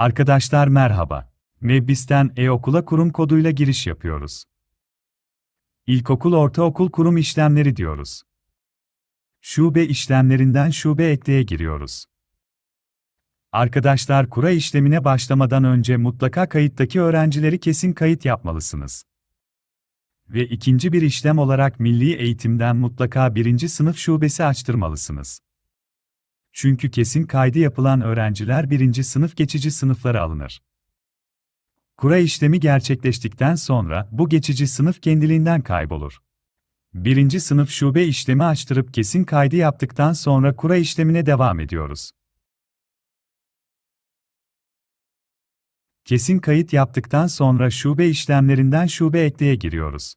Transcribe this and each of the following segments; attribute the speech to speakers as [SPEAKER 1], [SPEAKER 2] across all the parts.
[SPEAKER 1] Arkadaşlar merhaba. Mebbis'ten e-okula kurum koduyla giriş yapıyoruz. İlkokul, ortaokul kurum işlemleri diyoruz. Şube işlemlerinden şube ekleye giriyoruz. Arkadaşlar kura işlemine başlamadan önce mutlaka kayıttaki öğrencileri kesin kayıt yapmalısınız. Ve ikinci bir işlem olarak milli eğitimden mutlaka birinci sınıf şubesi açtırmalısınız. Çünkü kesin kaydı yapılan öğrenciler birinci sınıf geçici sınıflara alınır. Kura işlemi gerçekleştikten sonra bu geçici sınıf kendiliğinden kaybolur. Birinci sınıf şube işlemi açtırıp kesin kaydı yaptıktan sonra kura işlemine devam ediyoruz. Kesin kayıt yaptıktan sonra şube işlemlerinden şube ekleye giriyoruz.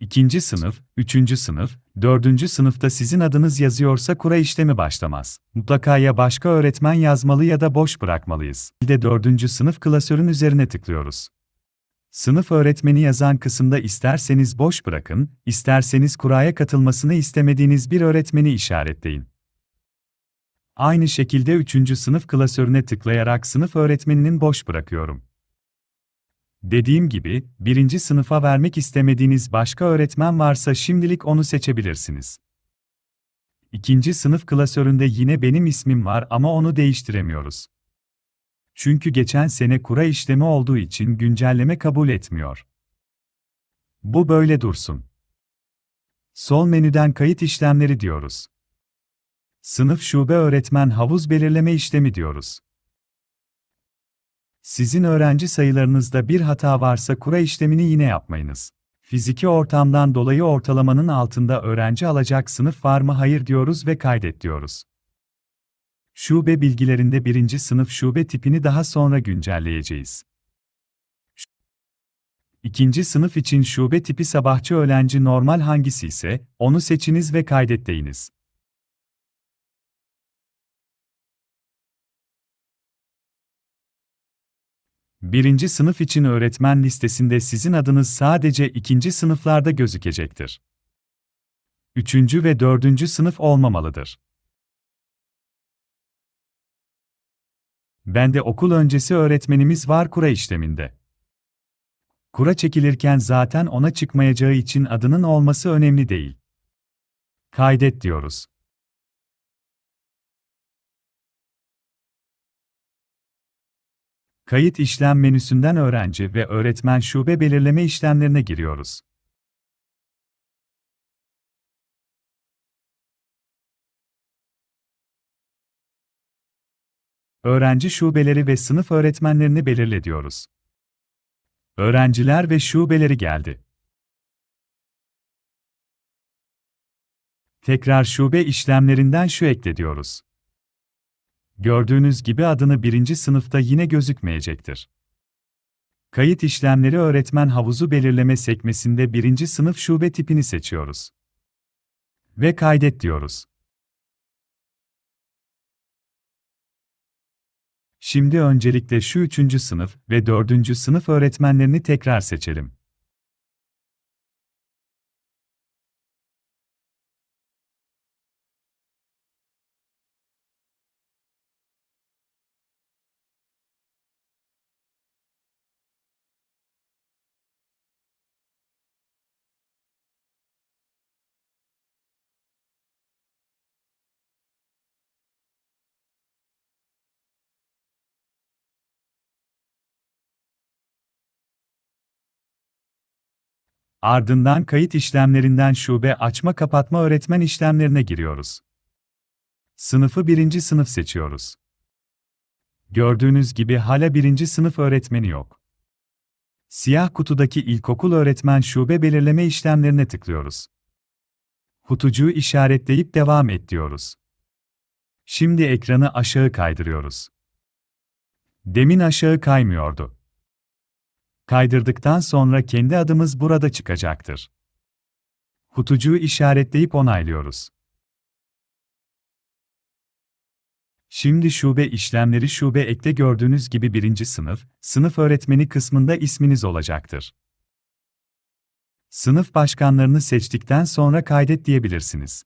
[SPEAKER 1] İkinci sınıf, üçüncü sınıf, dördüncü sınıfta sizin adınız yazıyorsa kura işlemi başlamaz. Mutlaka ya başka öğretmen yazmalı ya da boş bırakmalıyız. Bir de dördüncü sınıf klasörün üzerine tıklıyoruz. Sınıf öğretmeni yazan kısımda isterseniz boş bırakın, isterseniz kuraya katılmasını istemediğiniz bir öğretmeni işaretleyin. Aynı şekilde 3. sınıf klasörüne tıklayarak sınıf öğretmeninin boş bırakıyorum. Dediğim gibi, birinci sınıfa vermek istemediğiniz başka öğretmen varsa şimdilik onu seçebilirsiniz. İkinci sınıf klasöründe yine benim ismim var ama onu değiştiremiyoruz. Çünkü geçen sene kura işlemi olduğu için güncelleme kabul etmiyor. Bu böyle dursun. Sol menüden kayıt işlemleri diyoruz. Sınıf şube öğretmen havuz belirleme işlemi diyoruz. Sizin öğrenci sayılarınızda bir hata varsa kura işlemini yine yapmayınız. Fiziki ortamdan dolayı ortalamanın altında öğrenci alacak sınıf var mı hayır diyoruz ve kaydet diyoruz. Şube bilgilerinde birinci sınıf şube tipini daha sonra güncelleyeceğiz. İkinci sınıf için şube tipi sabahçı öğlenci normal hangisi ise, onu seçiniz ve kaydet Birinci sınıf için öğretmen listesinde sizin adınız sadece ikinci sınıflarda gözükecektir. Üçüncü ve dördüncü sınıf olmamalıdır. Bende okul öncesi öğretmenimiz var kura işleminde. Kura çekilirken zaten ona çıkmayacağı için adının olması önemli değil. Kaydet diyoruz. Kayıt işlem menüsünden öğrenci ve öğretmen şube belirleme işlemlerine giriyoruz. Öğrenci şubeleri ve sınıf öğretmenlerini belirle diyoruz. Öğrenciler ve şubeleri geldi. Tekrar şube işlemlerinden şu ekle diyoruz. Gördüğünüz gibi adını birinci sınıfta yine gözükmeyecektir. Kayıt işlemleri öğretmen havuzu belirleme sekmesinde birinci sınıf şube tipini seçiyoruz. Ve kaydet diyoruz. Şimdi öncelikle şu üçüncü sınıf ve dördüncü sınıf öğretmenlerini tekrar seçelim. Ardından kayıt işlemlerinden şube açma kapatma öğretmen işlemlerine giriyoruz. Sınıfı birinci sınıf seçiyoruz. Gördüğünüz gibi hala birinci sınıf öğretmeni yok. Siyah kutudaki ilkokul öğretmen şube belirleme işlemlerine tıklıyoruz. Kutucuğu işaretleyip devam et diyoruz. Şimdi ekranı aşağı kaydırıyoruz. Demin aşağı kaymıyordu. Kaydırdıktan sonra kendi adımız burada çıkacaktır. Kutucuğu işaretleyip onaylıyoruz. Şimdi şube işlemleri şube ekte gördüğünüz gibi birinci sınıf, sınıf öğretmeni kısmında isminiz olacaktır. Sınıf başkanlarını seçtikten sonra kaydet diyebilirsiniz.